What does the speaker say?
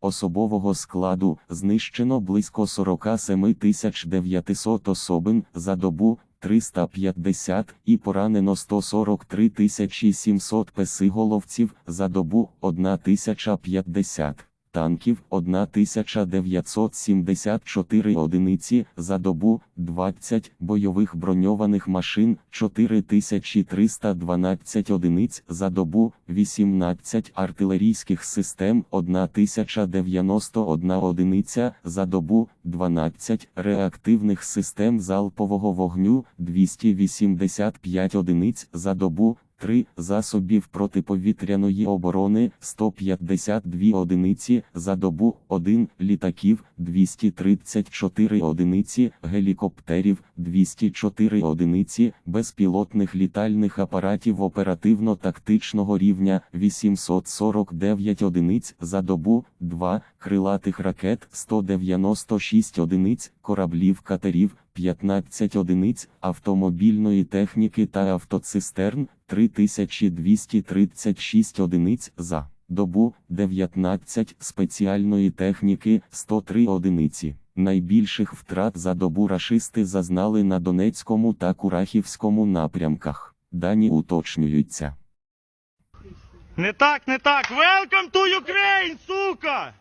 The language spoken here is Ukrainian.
Особового складу знищено близько 47 900 особин за добу 350 і поранено 143 700 песиголовців за добу 1050 танків 1974 одиниці за добу, 20 бойових броньованих машин 4312 одиниць за добу, 18 артилерійських систем 1091 одиниця за добу, 12 реактивних систем залпового вогню 285 одиниць за добу, 3 засобів протиповітряної оборони 152 одиниці за добу, 1 літаків 234 одиниці, гелікоптерів 204 одиниці, безпілотних літальних апаратів оперативно-тактичного рівня 849 одиниць за добу, 2 крилатих ракет 196 одиниць, кораблів катерів 15 одиниць, автомобільної техніки та автоцистерн 3236 одиниць за добу, 19 спеціальної техніки 103 одиниці. Найбільших втрат за добу рашисти зазнали на Донецькому та Курахівському напрямках. Дані уточнюються. Не так, не так. Welcome to Ukraine, сука!